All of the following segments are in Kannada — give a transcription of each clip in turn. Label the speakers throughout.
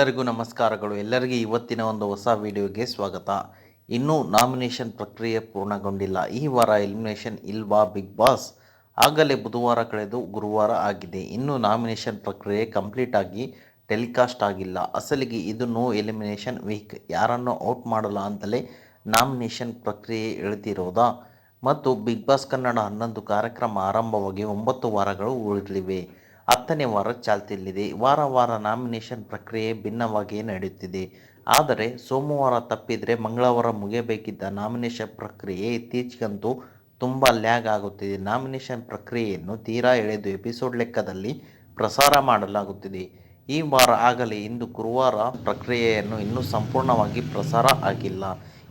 Speaker 1: ಎಲ್ಲರಿಗೂ ನಮಸ್ಕಾರಗಳು. ಎಲ್ಲರಿಗೂ ಇವತ್ತಿನ ಒಂದು ಹೊಸ ವಿಡಿಯೋಗೆ ಸ್ವಾಗತ. ಇನ್ನೂ ನಾಮಿನೇಷನ್ ಪ್ರಕ್ರಿಯೆ ಪೂರ್ಣಗೊಂಡಿಲ್ಲ. ಈ ವಾರ ಎಲಿಮಿನೇಷನ್ ಇಲ್ವಾ ಬಿಗ್ ಬಾಸ್? ಆಗಲೇ ಬುಧವಾರ ಕಳೆದು ಗುರುವಾರ ಆಗಿದೆ. ಇನ್ನೂ ನಾಮಿನೇಷನ್ ಪ್ರಕ್ರಿಯೆ ಕಂಪ್ಲೀಟ್ ಆಗಿ ಟೆಲಿಕಾಸ್ಟ್ ಆಗಿಲ್ಲ. ಅಸಲಿಗೆ ಇದು ನೋ ಎಲಿಮಿನೇಷನ್ ವೀಕ್ ಯಾರನ್ನು ಔಟ್ ಮಾಡಲ್ಲ ಅಂತಲೇ ನಾಮಿನೇಷನ್ ಪ್ರಕ್ರಿಯೆ ಎಳೆದಿರೋದಾ? ಮತ್ತು ಬಿಗ್ ಬಾಸ್ ಕನ್ನಡ ಹನ್ನೊಂದು ಕಾರ್ಯಕ್ರಮ ಆರಂಭವಾಗಿ ಒಂಬತ್ತು ವಾರಗಳು ಉಳಿದಿವೆ. ಹತ್ತನೇ ವಾರ ಚಾಲ್ತಿಯಲ್ಲಿದೆ. ವಾರ ವಾರ ನಾಮಿನೇಷನ್ ಪ್ರಕ್ರಿಯೆ ಭಿನ್ನವಾಗಿಯೇ ನಡೆಯುತ್ತಿದೆ. ಆದರೆ ಸೋಮವಾರ ತಪ್ಪಿದರೆ ಮಂಗಳವಾರ ಮುಗಿಯಬೇಕಿದ್ದ ನಾಮಿನೇಷನ್ ಪ್ರಕ್ರಿಯೆ ಇತ್ತೀಚೆಗಂತೂ ತುಂಬ ಲ್ಯಾಗ್ ಆಗುತ್ತಿದೆ. ನಾಮಿನೇಷನ್ ಪ್ರಕ್ರಿಯೆಯನ್ನು ತೀರಾ ಎಳೆದು ಎಪಿಸೋಡ್ ಲೆಕ್ಕದಲ್ಲಿ ಪ್ರಸಾರ ಮಾಡಲಾಗುತ್ತಿದೆ. ಈ ವಾರ ಆಗಲಿ ಇಂದು ಗುರುವಾರ ಪ್ರಕ್ರಿಯೆಯನ್ನು ಇನ್ನೂ ಸಂಪೂರ್ಣವಾಗಿ ಪ್ರಸಾರ ಆಗಿಲ್ಲ.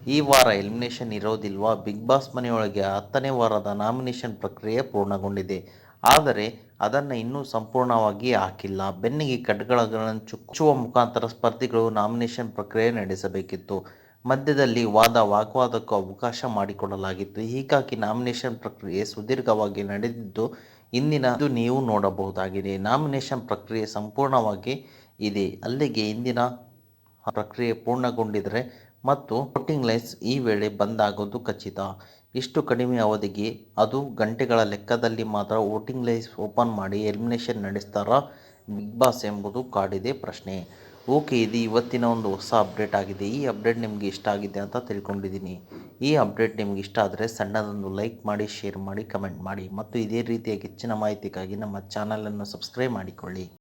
Speaker 1: ಈ ವಾರ ಎಲಿಮಿನೇಷನ್ ಇರೋದಿಲ್ವಾ? ಬಿಗ್ ಬಾಸ್ ಮನೆಯೊಳಗೆ ಹತ್ತನೇ ವಾರದ ನಾಮಿನೇಷನ್ ಪ್ರಕ್ರಿಯೆ ಪೂರ್ಣಗೊಂಡಿದೆ. ಆದರೆ ಅದನ್ನು ಇನ್ನೂ ಸಂಪೂರ್ಣವಾಗಿ ಹಾಕಿಲ್ಲ. ಬೆನ್ನಿಗೆ ಕಡ್ಗಳನ್ನು ಚುಚ್ಚುವ ಮುಖಾಂತರ ಸ್ಪರ್ಧಿಗಳು ನಾಮಿನೇಷನ್ ಪ್ರಕ್ರಿಯೆ ನಡೆಸಬೇಕಿತ್ತು. ಮಧ್ಯದಲ್ಲಿ ವಾದ, ವಾಗ್ವಾದಕ್ಕೂ ಅವಕಾಶ ಮಾಡಿಕೊಡಲಾಗಿತ್ತು. ಹೀಗಾಗಿ ನಾಮಿನೇಷನ್ ಪ್ರಕ್ರಿಯೆ ಸುದೀರ್ಘವಾಗಿ ನಡೆದಿದ್ದು ಇಂದಿನ ಇದು ನೀವು ನೋಡಬಹುದಾಗಿದೆ. ನಾಮಿನೇಷನ್ ಪ್ರಕ್ರಿಯೆ ಸಂಪೂರ್ಣವಾಗಿ ಇದೆ. ಅಲ್ಲಿಗೆ ಇಂದಿನ ಪ್ರಕ್ರಿಯೆ ಪೂರ್ಣಗೊಂಡಿದ್ದರೆ ಮತ್ತು ವೋಟಿಂಗ್ ಲೈನ್ಸ್ ಈ ವೇಳೆ ಬಂದ್ ಆಗೋದು ಖಚಿತ. ಇಷ್ಟು ಕಡಿಮೆ ಅವಧಿಗೆ ಅದು ಗಂಟೆಗಳ ಲೆಕ್ಕದಲ್ಲಿ ಮಾತ್ರ ವೋಟಿಂಗ್ ಲೈನ್ಸ್ ಓಪನ್ ಮಾಡಿ ಎಲಿಮಿನೇಷನ್ ನಡೆಸ್ತಾರಾ ಬಿಗ್ ಬಾಸ್ ಎಂಬುದು ಕಾಡಿದೆ ಪ್ರಶ್ನೆ. ಓಕೆ, ಇದು ಇವತ್ತಿನ ಒಂದು ಹೊಸ ಅಪ್ಡೇಟ್ ಆಗಿದೆ. ಈ ಅಪ್ಡೇಟ್ ನಿಮಗೆ ಇಷ್ಟ ಆಗಿದೆ ಅಂತ ತಿಳ್ಕೊಂಡಿದ್ದೀನಿ. ಈ ಅಪ್ಡೇಟ್ ನಿಮ್ಗೆ ಇಷ್ಟ ಆದರೆ ಸಣ್ಣದೊಂದು ಲೈಕ್ ಮಾಡಿ, ಶೇರ್ ಮಾಡಿ, ಕಮೆಂಟ್ ಮಾಡಿ ಮತ್ತು ಇದೇ ರೀತಿಯ ಹೆಚ್ಚಿನ ಮಾಹಿತಿಗಾಗಿ ನಮ್ಮ ಚಾನಲನ್ನು ಸಬ್ಸ್ಕ್ರೈಬ್ ಮಾಡಿಕೊಳ್ಳಿ.